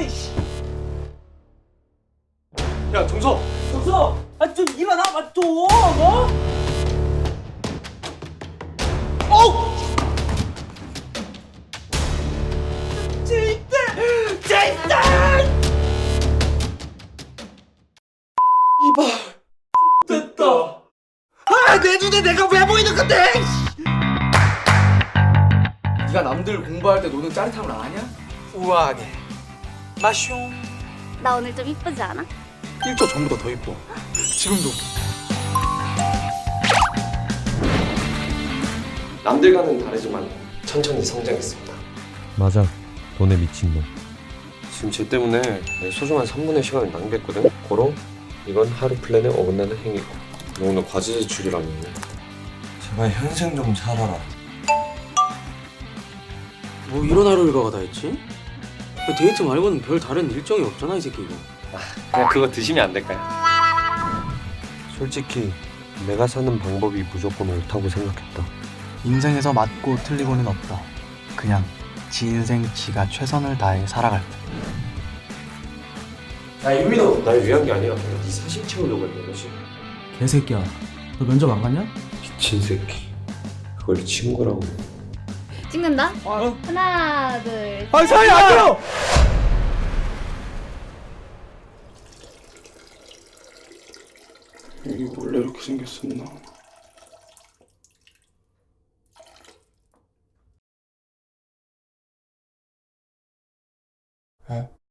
이씨. 야 정서. 정서! 아좀 일어나봐 좀 어? 어우 제이슨 제이슨 이발. 됐다. 아내 눈에 내가 왜 보이는 건데 네가 남들 공부할 때 노는 짜릿함을 아냐? 우아하게 마숑 나 오늘 좀 이쁘지 않아? 1조 전보다 더 이뻐 지금도 남들과는 다르지만 천천히 성장했습니다. 맞아 돈에 미친 놈 지금 쟤 때문에 내 소중한 3분의 시간을 낭비했거든. 고로 이건 하루 플랜에 어긋나는 행위고. 너 오늘 과제 제출이라며. 제발 현생 좀 살아라. 뭐 이런 하루 일과가 다 있지? 데이트 말고는 별 다른 일정이 없잖아 이 새끼 이거 그냥 그거 드시면 안 될까요? 솔직히 내가 사는 방법이 무조건 옳다고 생각했다. 인생에서 맞고 틀리고는 없다. 그냥 지 인생 지가 최선을 다해 살아갈 뿐. 야 유민호 날 위한 게 아니라 그냥 네 사심 채우려고 했던 거지. 개새끼야. 너 면접 안 갔냐? 미친 새끼. 그걸 친구라고. 찍는다? 하나 둘 아 사이 안 돼요 이게 원래 이렇게 생겼었나? 어?